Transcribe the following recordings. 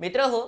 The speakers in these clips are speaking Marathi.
मित्र हो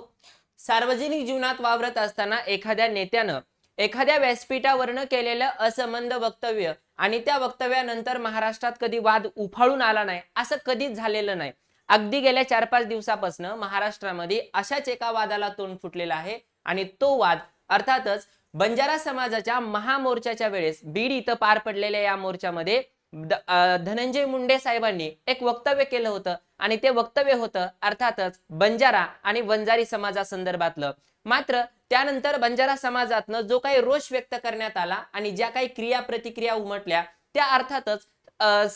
सार्वजनिक जीवनात वावरत असताना एखाद्या नेत्यानं एखाद्या व्यासपीठावरनं केलेलं असंबंध वक्तव्य आणि त्या वक्तव्यानंतर महाराष्ट्रात कधी वाद उफाळून आला नाही असं कधीच झालेलं नाही. अगदी गेल्या चार पाच दिवसापासून महाराष्ट्रामध्ये अशाच एका वादाला तोंड फुटलेला आहे आणि तो वाद अर्थातच बंजारा समाजाच्या महामोर्चाच्या वेळेस बीड इथं पार पडलेल्या या मोर्चामध्ये धनंजय मुंडे साहेबांनी एक वक्तव्य केलं होतं आणि ते वक्तव्य होतं अर्थातच बंजारा आणि वंजारी समाजासंदर्भातलं. मात्र त्यानंतर बंजारा समाजातनं जो काही रोष व्यक्त करण्यात आला आणि ज्या काही क्रिया प्रतिक्रिया उमटल्या त्या अर्थातच अं,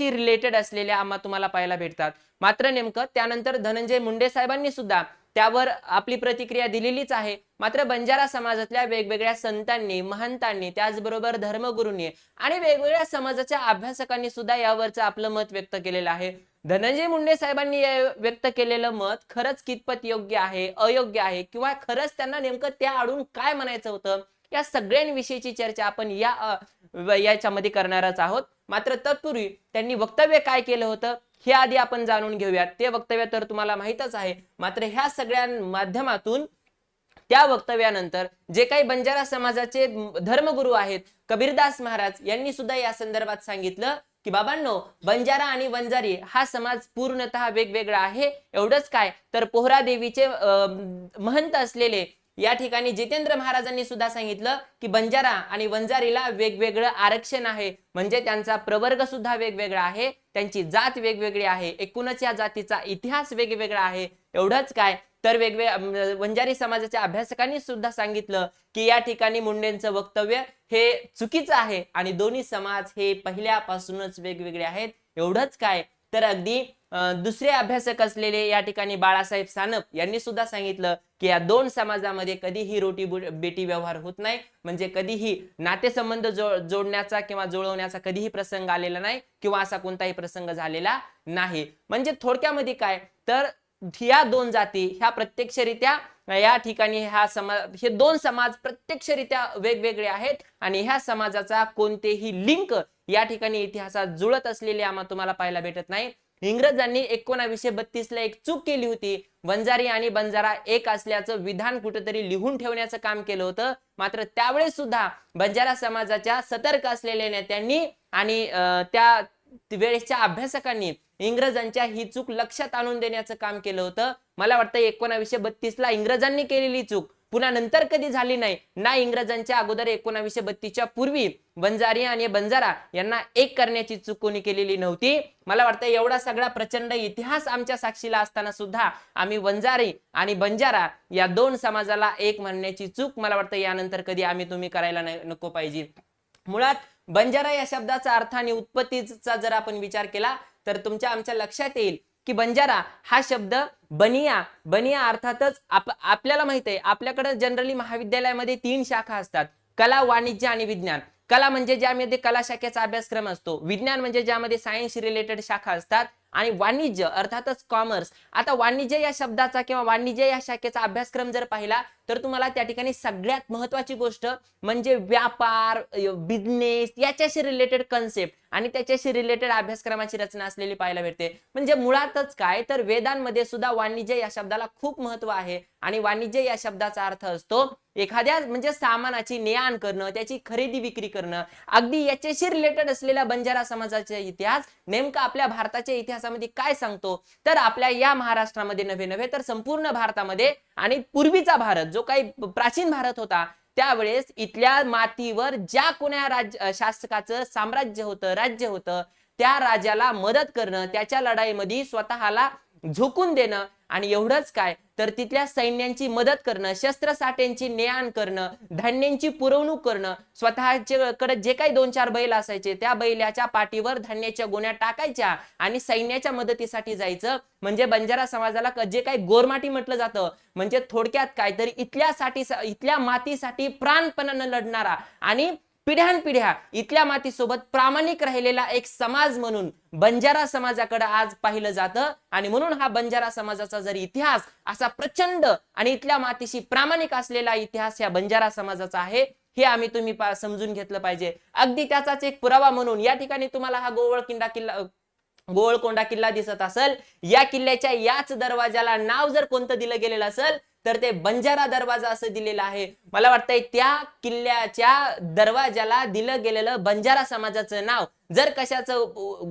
रिलेटेड असलेल्या आम्हा तुम्हाला पाहायला भेटतात. मात्र नेमकं त्यानंतर धनंजय मुंडे साहेबांनी सुद्धा त्यावर आपली प्रतिक्रिया दिलेलीच आहे. मात्र बंजारा समाजातल्या वेगवेगळ्या संतांनी महंतांनी त्याचबरोबर धर्मगुरूंनी आणि वेगवेगळ्या समाजाच्या अभ्यासकांनी सुद्धा यावरचं आपलं मत व्यक्त केलेलं आहे. धनंजय मुंडे साहेबांनी व्यक्त केलेलं मत खरंच कितपत योग्य आहे अयोग्य आहे किंवा खरंच त्यांना नेमकं त्या आडून काय म्हणायचं होतं? या सगळ्यांविषयीची चर्चा आपण या याच्यामध्ये करणारच आहोत. मात्र तत्पूर्वी त्यांनी वक्तव्य काय केलं होतं? हे आधी आपण जाणून घेऊयात. ते वक्तव्य तर तुम्हाला माहितच आहे. मात्र ह्या सगळ्या माध्यमातून त्या वक्तव्यानंतर जे काही बंजारा समाजाचे धर्मगुरू आहेत कबीरदास महाराज यांनी सुद्धा या संदर्भात सांगितलं की बाबांनो बंजारा आणि वंजारी हा समाज पूर्णतः वेगवेगळा आहे. एवढंच काय तर पोहरा देवीचे अं, महंत असलेले या ठिकाणी जितेंद्र महाराजांनी सुद्धा सांगितलं की बंजारा आणि वंजारीला वेगवेगळं आरक्षण आहे. म्हणजे त्यांचा प्रवर्ग सुद्धा वेगवेगळा आहे. त्यांची जात वेगवेगळी आहे एकूणच या जातीचा इतिहास वेगवेगळा आहे. एवढंच काय? तर वेगवेगळ्या वंजारी समाजाच्या अभ्यासकांनी सुद्धा सांगितलं की या ठिकाणी मुंडेंचं वक्तव्य हे चुकीचं आहे आणि दोन्ही समाज हे पहिल्यापासूनच वेगवेगळे आहेत. एवढंच काय? तर अगदी दुसरे अभ्यासक असलेले या ठिकाणी बाळासाहेब सानप यांनी सुद्धा सांगितलं की या दोन समाजामध्ये कधीही रोटी बेटी व्यवहार होत नाही. म्हणजे कधीही नातेसंबंध जो जोडण्याचा किंवा जुळवण्याचा कधीही प्रसंग आलेला नाही किंवा असा कोणताही प्रसंग झालेला नाही. म्हणजे थोडक्यामध्ये काय? तर ह्या दोन जाती ह्या प्रत्यक्षरित्या या ठिकाणी ह्या समाज हे दोन समाज प्रत्यक्षरित्या वेगवेगळे आहेत आणि ह्या समाजाचा कोणतेही लिंक या ठिकाणी इतिहासात जुळत असलेले आम्हाला तुम्हाला पाहायला भेटत नाही. इंग्रजांनी एकोणावीसशे बत्तीस ला एक चूक केली होती. वंजारी आणि बंजारा एक असल्याचं विधान कुठेतरी लिहून ठेवण्याचं काम केलं होतं. मात्र त्यावेळेस सुद्धा बंजारा समाजाच्या सतर्क असलेल्या नेत्यांनी आणि अं, त्या वेळेच्या अभ्यासकांनी इंग्रजांच्या ही चूक लक्षात आणून देण्याचं काम केलं होतं. मला वाटतं एकोणावीसशे बत्तीस ला इंग्रजांनी केलेली चूक. पुन्हा नंतर कधी झाली नाही ना इंग्रजांच्या अगोदर एकोणावीसशे बत्तीसच्या पूर्वी बंजारी आणि बंजारा यांना एक करण्याची चूक कोणी केलेली नव्हती. मला वाटतं एवढा सगळा प्रचंड इतिहास आमच्या साक्षीला असताना सुद्धा आम्ही वंजारी आणि बंजारा या दोन समाजाला एक म्हणण्याची चूक मला वाटतं यानंतर कधी आम्ही तुम्ही करायला नाही- नको पाहिजे. मुळात बंजारा या शब्दाचा अर्थ आणि उत्पत्तीचा जर आपण विचार केला तर तुमच्या आमच्या लक्षात येईल की बंजारा हा शब्द बनिया बनिया अर्थातच आप, आपल्याला माहीत आहे. आपल्याकडे जनरली महाविद्यालयामध्ये तीन शाखा असतात. कला वाणिज्य आणि विज्ञान. कला म्हणजे ज्यामध्ये कला शाखेचा अभ्यासक्रम असतो. विज्ञान म्हणजे ज्यामध्ये सायन्स रिलेटेड शाखा असतात आणि वाणिज्य अर्थातच कॉमर्स आता वाणिज्य या शब्दाचा किंवा वाणिज्य या शाखेचा अभ्यासक्रम जर पाहिला तर तुम्हाला त्या ठिकाणी सगळ्यात महत्वाची गोष्ट म्हणजे व्यापार बिझनेस याच्याशी रिलेटेड कन्सेप्ट आणि त्याच्याशी रिलेटेड अभ्यासक्रमाची रचना असलेली पाहायला भेटते म्हणजे मुळातच काय? तर वेदांमध्ये सुद्धा वाणिज्य या शब्दाला खूप महत्त्व आहे. आणि वाणिज्य या शब्दाचा अर्थ असतो एखाद्या म्हणजे सामानाची ने आण करणं त्याची खरेदी विक्री करणं. अगदी याच्याशी रिलेटेड असलेला बंजारा समाजाचा इतिहास नेमका आपल्या भारताच्या इतिहासामध्ये काय सांगतो? तर आपल्या या महाराष्ट्रामध्ये नव्हे नव्हे तर संपूर्ण भारतामध्ये आणि पूर्वीचा भारत जो काही प्राचीन भारत होता त्यावेळेस इथल्या मातीवर ज्या कोण्या राज्य शासकाचं साम्राज्य होतं राज्य होतं त्या राजाला मदत करणं त्याच्या लढाईमध्ये स्वतःला झोकून देणं आणि एवढंच काय? तर तिथल्या सैन्यांची मदत करणं शस्त्रसाठ्यांची ने आण करणं धान्यांची पुरवणूक करणं स्वतःच्या कडे जे काही दोन चार बैल असायचे त्या बैलाच्या पाठीवर धान्याच्या गोण्या टाकायच्या आणि सैन्याच्या मदतीसाठी जायचं. म्हणजे बंजारा समाजाला जे काही गोरमाटी म्हटलं जातं म्हणजे थोडक्यात काय तर इथल्यासाठी इथल्या मातीसाठी प्राणपणानं लढणारा आणि पिढ्यानपिढ्या इथल्या मातीसोबत प्रामाणिक राहिलेला एक समाज म्हणून बंजारा समाजाकडे आज पाहिलं जातं. आणि म्हणून हा बंजारा समाजाचा जर इतिहास असा प्रचंड आणि इथल्या मातीशी प्रामाणिक असलेला इतिहास या बंजारा समाजाचा आहे हे आम्ही तुम्ही समजून घेतलं पाहिजे. अगदी त्याचाच एक पुरावा म्हणून या ठिकाणी तुम्हाला हा गोवळ किल्ला किल्ला गोवळकोंडा किल्ला दिसत असेल. या किल्ल्याच्या याच दरवाजाला नाव जर कोणतं दिलं गेलेलं असेल तर ते बंजारा दरवाजा असं दिलेलं आहे. मला वाटतंय त्या किल्ल्याच्या दरवाजाला दिलं गेलेलं बंजारा समाजाचं नाव. जर कशाचं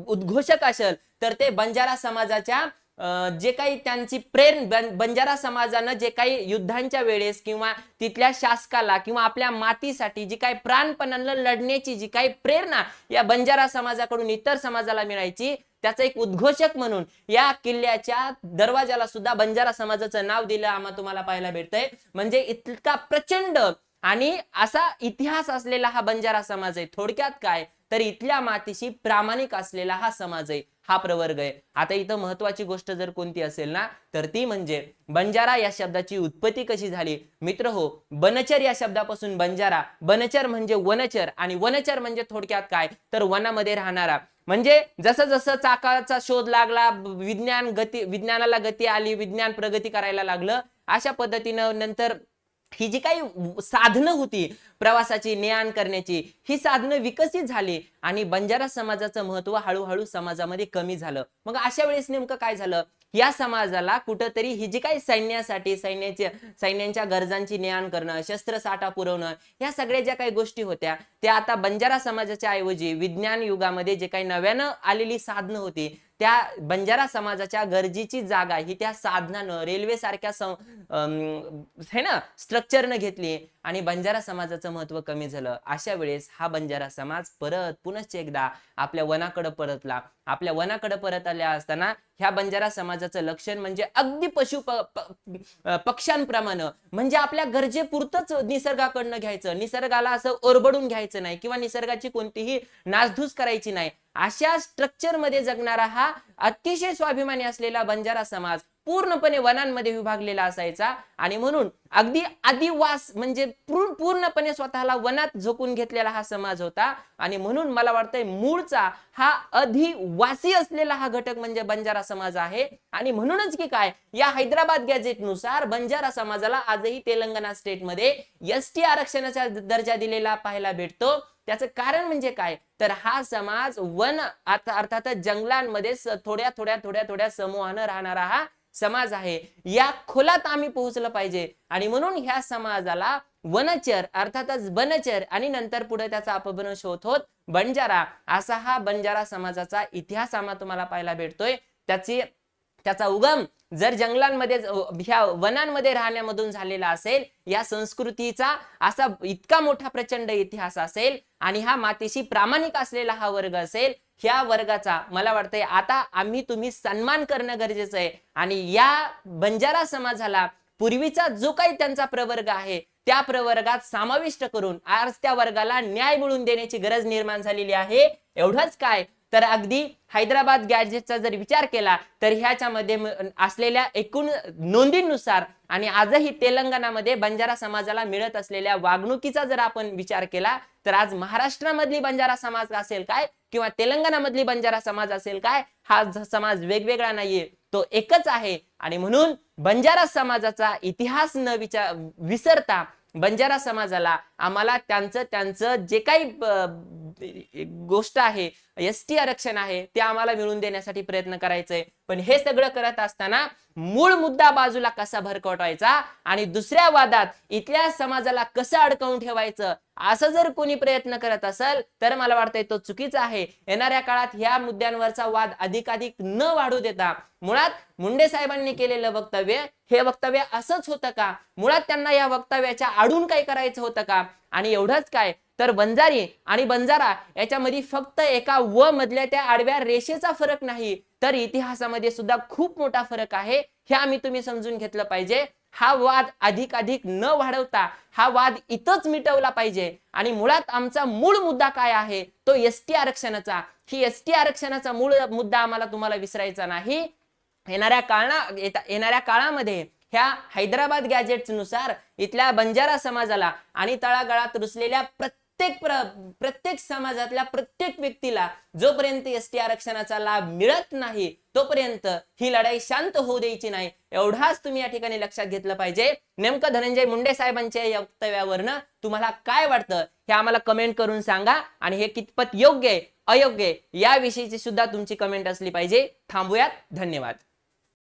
उद्घोषक असेल तर ते बंजारा समाजाच्या अं, जे काही त्यांची प्रेरण बंजारा समाजानं जे काही युद्धांच्या वेळेस किंवा तिथल्या शासकाला किंवा आपल्या मातीसाठी जी काही प्राणपणानं लढण्याची जी काही प्रेरणा या बंजारा समाजाकडून इतर समाजाला मिळायची त्याचा एक उद्घोषक म्हणून या किल्ल्याच्या दरवाजाला सुद्धा बंजारा समाजाचं नाव दिलं आम्हाला तुम्हाला पाहायला भेटतंय. म्हणजे इतका प्रचंड आणि असा इतिहास असलेला हा बंजारा समाज आहे. थोडक्यात काय? तर इथल्या मातीशी प्रामाणिक असलेला हा समाज आहे. हा प्रवर्ग आहे. आता इथं महत्वाची गोष्ट जर कोणती असेल ना तर ती म्हणजे बंजारा या शब्दाची उत्पत्ती कशी झाली? मित्र हो बनचर या शब्दापासून बंजारा. बनचर म्हणजे वनचर आणि वनचर म्हणजे थोडक्यात काय? तर वनामध्ये राहणारा. म्हणजे जसं जसं चाकाचा शोध लागला विज्ञान गती विज्ञानाला गती आली विज्ञान प्रगती करायला लागलं अशा पद्धतीनं नंतर ही जी काही साधनं होती प्रवासाची ने आण करण्याची ही साधनं विकसित झाली आणि बंजारा समाजाचं महत्त्व हळूहळू समाजामध्ये कमी झालं. मग अशा वेळेस नेमकं काय झालं? या समाजाला कुठंतरी ही जी काही सैन्यासाठी सैन्याच्या सैन्यांच्या गरजांची ने आण करणं शस्त्रसाठा पुरवणं या सगळ्या ज्या काही गोष्टी होत्या त्या आता बंजारा समाजाच्या ऐवजी विज्ञान युगामध्ये जे काही नव्यानं आलेली साधनं होती त्या बंजारा समाजाच्या गरजेची जागा ही त्या साधनानं रेल्वे सारख्या हे ना स्ट्रक्चरनं घेतली आणि बंजारा समाजाचं महत्त्व कमी झालं. अशा वेळेस हा बंजारा समाज परत पुनश्च एकदा आपल्या वनाकडे परतला. आपल्या वनाकडे परत आल्या असताना ह्या बंजारा समाजाचं लक्षण म्हणजे अगदी पशु पक्ष्यांप्रमाणे. म्हणजे आपल्या गरजेपुरतच निसर्गाकडनं घ्यायचं. निसर्गाला असं ओरबडून घ्यायचं नाही किंवा निसर्गाची कोणतीही नासधूस करायची नाही. अशा स्ट्रक्चरमध्ये जगणारा हा अतिशय स्वाभिमानी असलेला बंजारा समाज. पूर्णपणे वनांमध्ये विभागलेला असायचा. आणि म्हणून अगदी आदिवास म्हणजे पूर्ण- पूर्णपणे स्वतःला वनात झोकून घेतलेला हा समाज होता. आणि म्हणून मला वाटतंय मूळचा हा अधिवासी असलेला हा घटक म्हणजे बंजारा समाज आहे. आणि म्हणूनच की काय या हैदराबाद गॅझेटनुसार बंजारा समाजाला आजही तेलंगणा स्टेटमध्ये एस टी आरक्षणाचा दर्जा दिलेला पाहायला भेटतो. त्याचं कारण म्हणजे काय? तर हा समाज वन अर्थात अर्थातच जंगलांमध्ये थोड्या थोड्या थोड्या थोड्या समूहानं राहणारा हा समाज आहे. या खोलात आम्ही पोहोचलं पाहिजे. आणि म्हणून ह्या समाजाला वनचर अर्थातच बनचर आणि नंतर पुढे त्याचा अपभ्रंश होत होत बंजारा असा हा बंजारा समाजाचा इतिहास आम्हाला तुम्हाला पाहायला भेटतोय. त्याची त्याचा उगम जर जंगलांमध्ये ह्या वनांमध्ये राहण्यामधून झालेला असेल या संस्कृतीचा असा इतका मोठा प्रचंड इतिहास असेल आणि हा मातीशी प्रामाणिक असलेला हा वर्ग असेल ह्या वर्गाचा मला वाटतंय आता आम्ही तुम्ही सन्मान करणं गरजेचं आहे. आणि या बंजारा समाजाला पूर्वीचा जो काही त्यांचा प्रवर्ग आहे त्या प्रवर्गात समाविष्ट करून आज त्या वर्गाला न्याय मिळवून देण्याची गरज निर्माण झालेली आहे. एवढंच काय तर अगदी हैदराबाद गॅजेटचा जर विचार केला तर ह्याच्यामध्ये असलेल्या एकूण नोंदींनुसार आणि आजही तेलंगणामध्ये बंजारा समाजाला मिळत असलेल्या वागणुकीचा जर आपण विचार केला तर आज महाराष्ट्रामधली बंजारा समाज असेल काय किंवा तेलंगणामधली बंजारा समाज असेल काय हा समाज वेगवेगळा नाहीये तो एकच आहे. आणि म्हणून बंजारा समाजाचा इतिहास न विचार विसरता बंजारा समाजाला आम्हाला त्यांचं त्यांचं जे काही गोष्ट आहे एस टी आरक्षण आहे ते आम्हाला मिळवून देण्यासाठी प्रयत्न करायचंय. पण हे सगळं करत असताना मूळ मुद्दा बाजूला कसा भरकटवायचा आणि दुसऱ्या वादात इथल्या समाजाला कसं अडकवून ठेवायचं असं जर कोणी प्रयत्न करत असेल तर मला वाटतंय तो चुकीचा आहे. येणाऱ्या काळात ह्या मुद्द्यांवरचा वाद अधिकाधिक न वाढू देता मुळात मुंडे साहेबांनी केलेलं वक्तव्य हे वक्तव्य असंच होतं का? मुळात त्यांना या वक्तव्याच्या आडून काही करायचं होतं का? आणि एवढंच काय तर बंजारी आणि बंजारा याच्यामध्ये फक्त एका व मधल्या त्या आडव्या रेषेचा फरक नाही. तर इतिहासामध्ये सुद्धा खूप मोठा फरक आहे. हे आम्ही तुम्ही समजून घेतलं पाहिजे. हा वाद अधिक अधिक न वाढवता हा वाद इथंच मिटवला पाहिजे. आणि मुळात आमचा मूळ मुद्दा काय आहे? तो एस टी आरक्षणाचा. ही एस टी आरक्षणाचा मूळ मुद्दा आम्हाला तुम्हाला विसरायचा नाही. येणाऱ्या काळा येणाऱ्या काळामध्ये ह्या हैदराबाद गॅजेटनुसार इथल्या बंजारा समाजाला आणि तळागाळात रुसलेल्या प्रत्येक प्रत्येक प्र- प्रत्येक समाजातल्या प्रत्येक व्यक्तीला जोपर्यंत एस टी आरक्षणाचा लाभ मिळत नाही तोपर्यंत ही लढाई शांत होऊ द्यायची नाही. एवढाच तुम्ही या ठिकाणी लक्षात घेतलं पाहिजे. नेमकं धनंजय मुंडे साहेबांच्या या वक्तव्यावरनं तुम्हाला काय वाटतं हे आम्हाला कमेंट करून सांगा आणि हे कितपत योग्य आहे अयोग्य आहे याविषयीची सुद्धा तुमची कमेंट असली पाहिजे. थांबूयात. धन्यवाद.